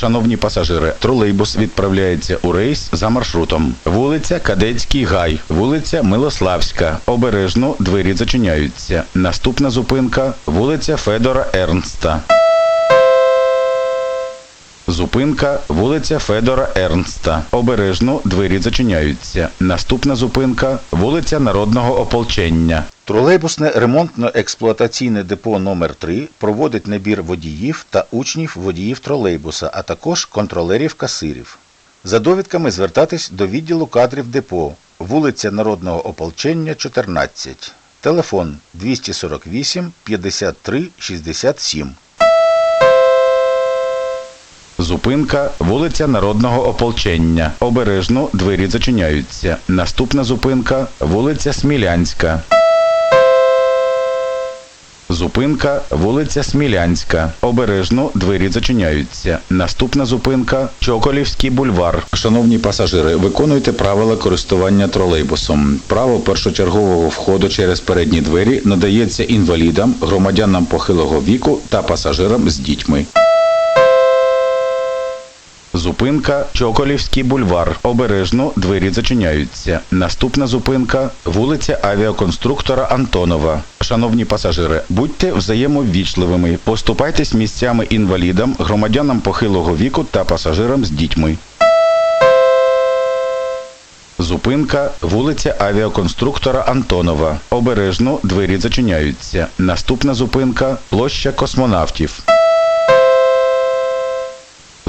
Шановні пасажири, тролейбус відправляється у рейс за маршрутом. Вулиця Кадетський гай, вулиця Милославська. Обережно двері зачиняються. Наступна зупинка вулиця Федора Ернста. Зупинка вулиця Федора Ернста. Обережно двері зачиняються. Наступна зупинка вулиця Народного ополчення. Тролейбусне ремонтно-експлуатаційне депо номер 3 проводить набір водіїв та учнів водіїв тролейбуса, а також контролерів касирів. За довідками звертатись до відділу кадрів депо, вулиця Народного ополчення 14. Телефон 248 53 67. Зупинка вулиця Народного ополчення. Обережно двері зачиняються. Наступна зупинка вулиця Смілянська. Зупинка вулиця Смілянська. Обережно двері зачиняються. Наступна зупинка Чоколівський бульвар. Шановні пасажири, виконуйте правила користування тролейбусом. Право першочергового входу через передні двері надається інвалідам, громадянам похилого віку та пасажирам з дітьми. Зупинка Чоколівський бульвар. Обережно двері зачиняються. Наступна зупинка вулиця авіаконструктора Антонова. Шановні пасажири, будьте взаємоввічливими, поступайтесь місцями інвалідам, громадянам похилого віку та пасажирам з дітьми. Зупинка вулиця авіаконструктора Антонова. Обережно двері зачиняються. Наступна зупинка площа космонавтів.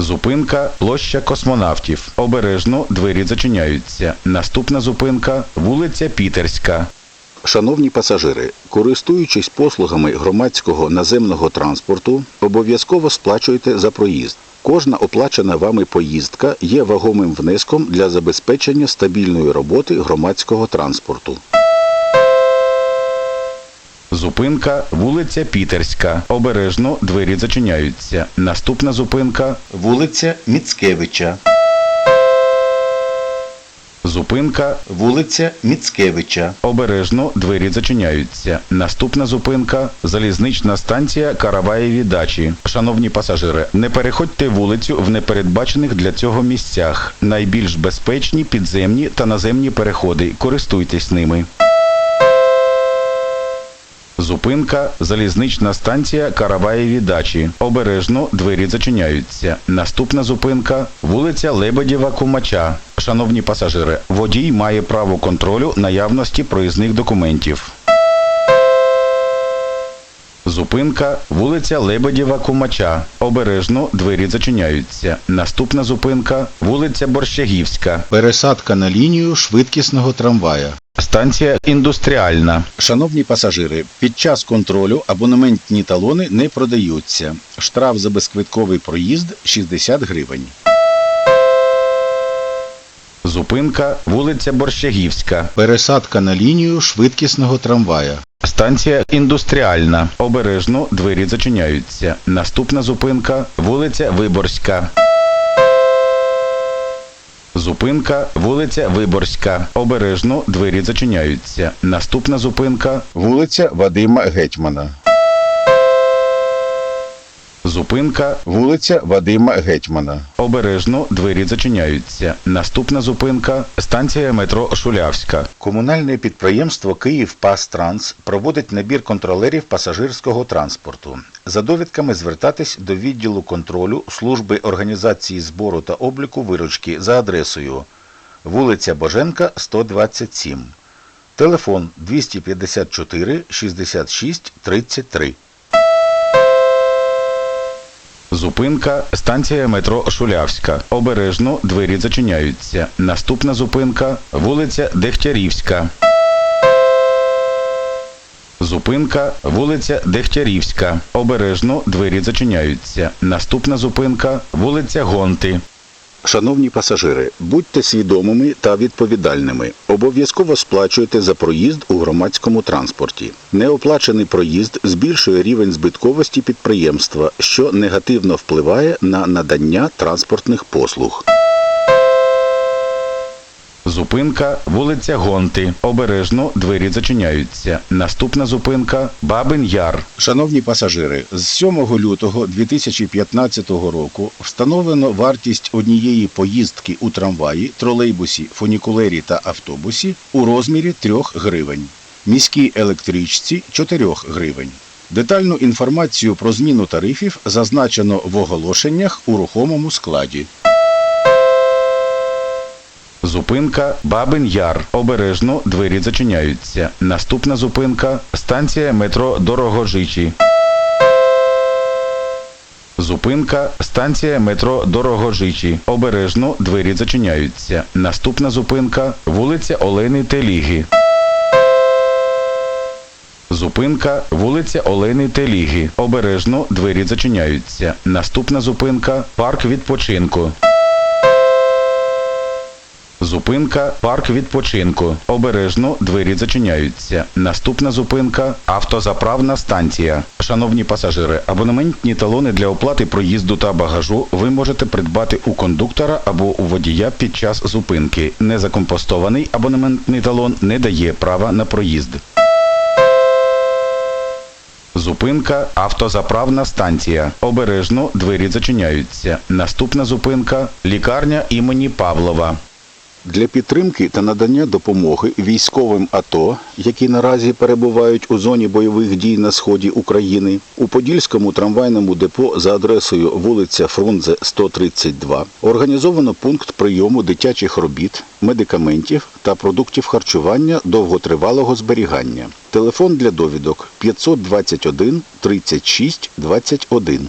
Зупинка площа космонавтів. Обережно двері зачиняються. Наступна зупинка вулиця Пітерська. Шановні пасажири, користуючись послугами громадського наземного транспорту, обов'язково сплачуйте за проїзд. Кожна оплачена вами поїздка є вагомим внеском для забезпечення стабільної роботи громадського транспорту. Зупинка вулиця Пітерська. Обережно двері зачиняються. Наступна зупинка вулиця Міцкевича. Зупинка вулиця Міцкевича. Обережно двері зачиняються. Наступна зупинка залізнична станція Караваєві дачі. Шановні пасажири, не переходьте вулицю в непередбачених для цього місцях. Найбільш безпечні підземні та наземні переходи. Користуйтесь ними. Зупинка залізнична станція Караваєві дачі. Обережно двері зачиняються. Наступна зупинка вулиця Лебедєва Кумача. Шановні пасажири, водій має право контролю наявності проїзних документів. Зупинка вулиця Лебедєва Кумача. Обережно двері зачиняються. Наступна зупинка вулиця Борщагівська. Пересадка на лінію швидкісного трамвая. Станція індустріальна. Шановні пасажири, під час контролю абонементні талони не продаються. Штраф за безквитковий проїзд 60 гривень. Зупинка вулиця Борщагівська. Пересадка на лінію швидкісного трамвая. Станція індустріальна. Обережно двері зачиняються. Наступна зупинка вулиця Виборська. Зупинка вулиця Виборська. Обережно двері зачиняються. Наступна зупинка вулиця Вадима Гетьмана. Зупинка вулиця Вадима Гетьмана. Обережно двері зачиняються. Наступна зупинка станція метро Шулявська. Комунальне підприємство Київ Пастранс проводить набір контролерів пасажирського транспорту. За довідками звертатись до відділу контролю служби організації збору та обліку виручки за адресою вулиця Боженка, 127. Телефон 254 66 33. Зупинка станція метро Шулявська. Обережно двері зачиняються. Наступна зупинка вулиця Дегтярівська. Зупинка вулиця Дегтярівська. Обережно двері зачиняються. Наступна зупинка вулиця Гонти. Шановні пасажири, будьте свідомими та відповідальними. Обов'язково сплачуйте за проїзд у громадському транспорті. Неоплачений проїзд збільшує рівень збитковості підприємства, що негативно впливає на надання транспортних послуг. Зупинка вулиця Гонти. Обережно двері зачиняються. Наступна зупинка Бабин Яр. Шановні пасажири, з 7 лютого 2015 року встановлено вартість однієї поїздки у трамваї, тролейбусі, фунікулері та автобусі у розмірі 3 гривень. Міській електричці 4 гривень. Детальну інформацію про зміну тарифів зазначено в оголошеннях у рухомому складі. Зупинка Бабин Яр. Обережно двері зачиняються. Наступна зупинка станція метро Дорогожичі. Зупинка станція метро Дорогожичі. Обережно двері зачиняються. Наступна зупинка вулиця Олени Теліги. Зупинка вулиця Олени Теліги. Обережно двері зачиняються. Наступна зупинка парк відпочинку. Зупинка парк відпочинку. Обережно двері зачиняються. Наступна зупинка автозаправна станція. Шановні пасажири, абонементні талони для оплати проїзду та багажу ви можете придбати у кондуктора або у водія під час зупинки. Незакомпостований абонементний талон не дає права на проїзд. Зупинка автозаправна станція. Обережно двері зачиняються. Наступна зупинка лікарня імені Павлова. Для підтримки та надання допомоги військовим АТО, які наразі перебувають у зоні бойових дій на сході України, у Подільському трамвайному депо за адресою вулиця Фрунзе 132 організовано пункт прийому дитячих робіт, медикаментів та продуктів харчування довготривалого зберігання. Телефон для довідок 521 36 21.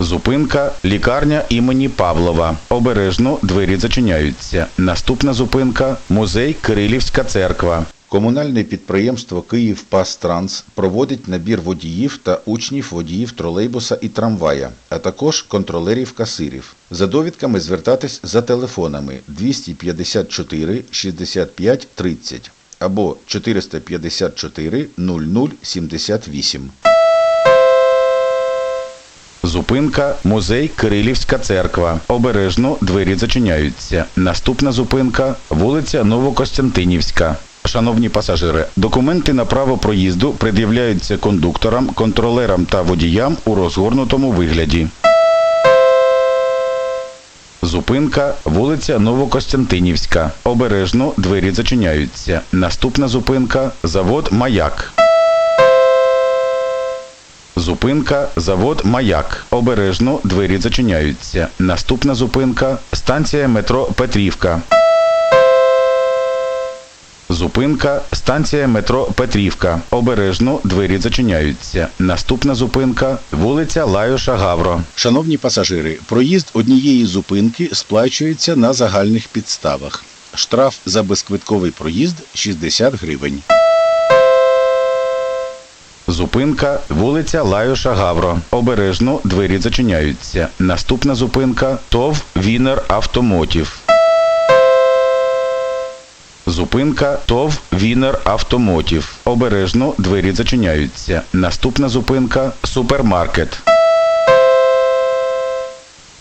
Зупинка лікарня імені Павлова. Обережно двері зачиняються. Наступна зупинка музей Кирилівська церква. Комунальне підприємство Київ Пастранс проводить набір водіїв та учнів водіїв тролейбуса і трамвая, а також контролерів касирів. За довідками звертатись за телефонами 254 65 30 або 454 00 78. Зупинка музей Кирилівська церква. Обережно двері зачиняються. Наступна зупинка вулиця Новокостянтинівська. Шановні пасажири, документи на право проїзду пред'являються кондукторам, контролерам та водіям у розгорнутому вигляді. Зупинка вулиця Новокостянтинівська. Обережно двері зачиняються. Наступна зупинка завод Маяк. Зупинка завод Маяк. Обережно двері зачиняються. Наступна зупинка станція метро Петрівка. Зупинка станція метро Петрівка. Обережно двері зачиняються. Наступна зупинка вулиця Лайоша Гавро. Шановні пасажири, проїзд однієї зупинки сплачується на загальних підставах. Штраф за безквитковий проїзд 60 гривень. Зупинка вулиця Лайоша Гавро. Обережно двері зачиняються. Наступна зупинка ТОВ Вінер Автомотів. Зупинка ТОВ Вінер Автомотів. Обережно двері зачиняються. Наступна зупинка супермаркет.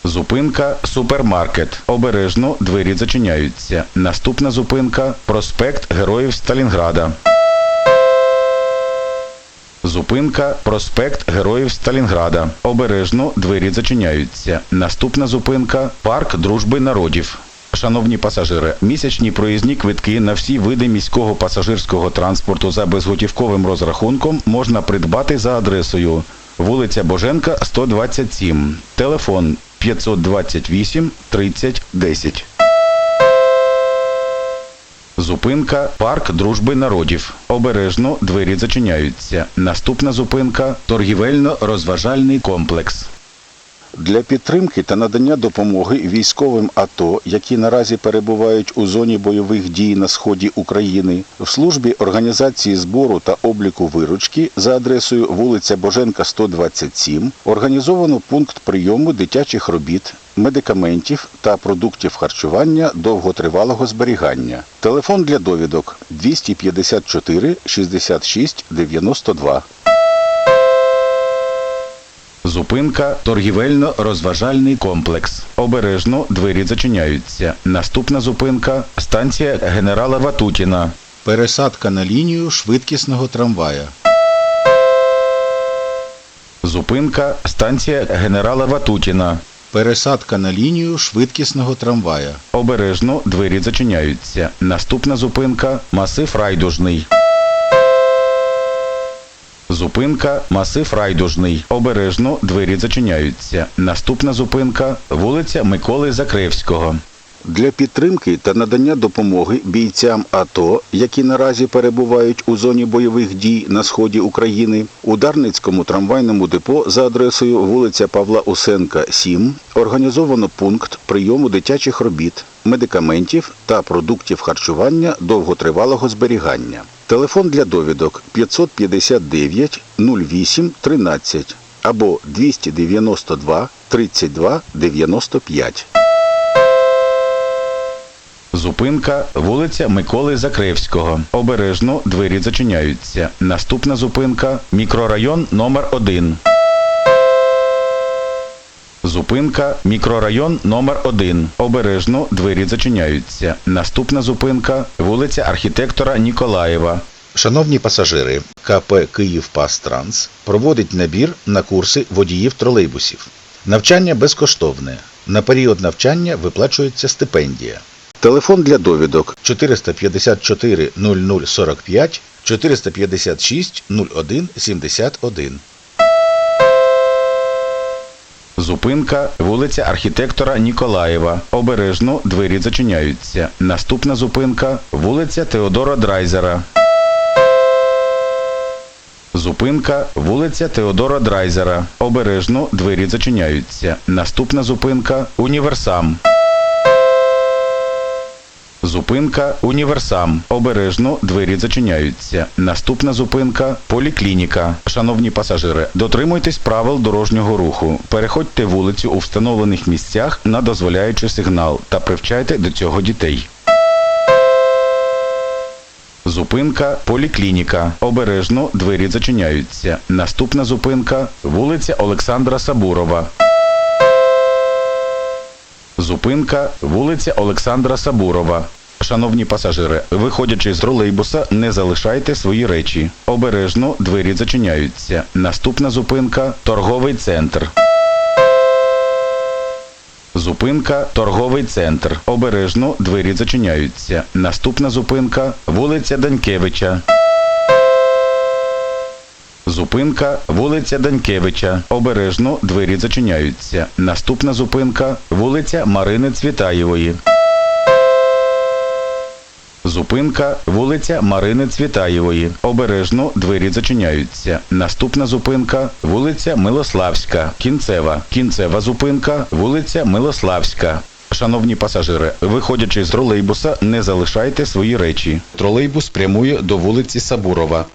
Зупинка супермаркет. Обережно двері зачиняються. Наступна зупинка проспект Героїв Сталінграда. Зупинка проспект Героїв Сталінграда. Обережно двері зачиняються. Наступна зупинка парк дружби народів. Шановні пасажири, місячні проїзні квитки на всі види міського пасажирського транспорту за безготівковим розрахунком можна придбати за адресою вулиця Боженка, 127, телефон 528 30 10. Зупинка Парк Дружби народів. Обережно двері зачиняються. Наступна зупинка торгівельно-розважальний комплекс. Для підтримки та надання допомоги військовим АТО, які наразі перебувають у зоні бойових дій на сході України, в службі організації збору та обліку виручки за адресою вулиця Боженка, 127, організовано пункт прийому дитячих робіт, медикаментів та продуктів харчування довготривалого зберігання. Телефон для довідок 254 66 92. Зупинка торгівельно-розважальний комплекс. Обережно двері зачиняються. Наступна зупинка станція генерала Ватутіна. Пересадка на лінію швидкісного трамвая. Зупинка станція генерала Ватутіна. Пересадка на лінію швидкісного трамвая. Обережно двері зачиняються. Наступна зупинка масив райдужний. Зупинка масив райдужний. Обережно двері зачиняються. Наступна зупинка вулиця Миколи Закревського. Для підтримки та надання допомоги бійцям АТО, які наразі перебувають у зоні бойових дій на сході України, у Дарницькому трамвайному депо за адресою вулиця Павла Усенка, 7 організовано пункт прийому дитячих робіт, медикаментів та продуктів харчування довготривалого зберігання. Телефон для довідок 559 08 13 або 292 32 95. Зупинка вулиця Миколи Закревського. Обережно двері зачиняються. Наступна зупинка мікрорайон номер 1 Зупинка мікрорайон номер 1 Обережно двері зачиняються. Наступна зупинка вулиця архітектора Ніколаєва. Шановні пасажири, КП «Київпастранс» проводить набір на курси водіїв тролейбусів. Навчання безкоштовне. На період навчання виплачується стипендія. Телефон для довідок 454 0045 456 01 71. Зупинка вулиця архітектора Ніколаєва. Обережно двері зачиняються. Наступна зупинка вулиця Теодора Драйзера. Зупинка вулиця Теодора Драйзера. Обережно двері зачиняються. Наступна зупинка Універсам. Зупинка Універсам. Обережно двері зачиняються. Наступна зупинка Поліклініка. Шановні пасажири, дотримуйтесь правил дорожнього руху. Переходьте вулицю у встановлених місцях на дозволяючий сигнал та привчайте до цього дітей. Зупинка Поліклініка. Обережно двері зачиняються. Наступна зупинка вулиця Олександра Сабурова. Зупинка вулиця Олександра Сабурова. Шановні пасажири, виходячи з тролейбуса, не залишайте свої речі. Обережно двері зачиняються. Наступна зупинка торговий центр. Зупинка торговий центр. Обережно двері зачиняються. Наступна зупинка вулиця Данькевича. Зупинка вулиця Данькевича. Обережно двері зачиняються. Наступна зупинка вулиця Марини Цвітаєвої. Зупинка вулиця Марини Цвітаєвої. Обережно двері зачиняються. Наступна зупинка вулиця Милославська. Кінцева. Кінцева зупинка вулиця Милославська. Шановні пасажири, виходячи з тролейбуса, не залишайте свої речі. Тролейбус прямує до вулиці Сабурова.